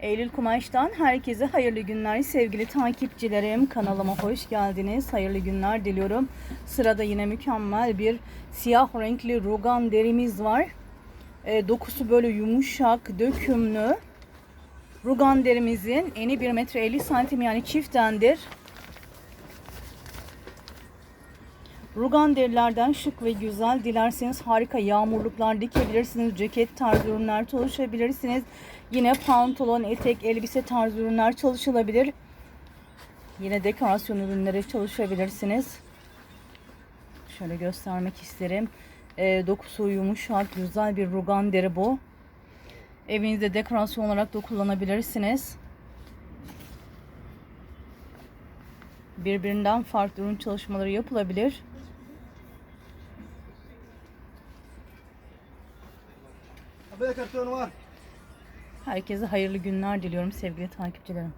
Eylül Kumaş'tan herkese hayırlı günler sevgili takipçilerim. Kanalıma hoş geldiniz. Hayırlı günler diliyorum. Sırada yine mükemmel bir siyah renkli rugan derimiz var. E, dokusu böyle yumuşak, dökümlü. Rugan derimizin eni 1 metre 50 santim yani çiftendir. Rugan derilerden şık ve güzel. Dilerseniz harika yağmurluklar dikebilirsiniz. Ceket tarzı ürünler çalışabilirsiniz. Yine pantolon, etek, elbise tarzı ürünler çalışılabilir. Yine dekorasyon ürünleri çalışabilirsiniz. Şöyle göstermek isterim. Ee, dokusu yumuşak, güzel bir rugan deri bu. Evinizde dekorasyon olarak da kullanabilirsiniz. Birbirinden farklı ürün çalışmaları yapılabilir. Abi karton var. Herkese hayırlı günler diliyorum sevgili takipçilerim.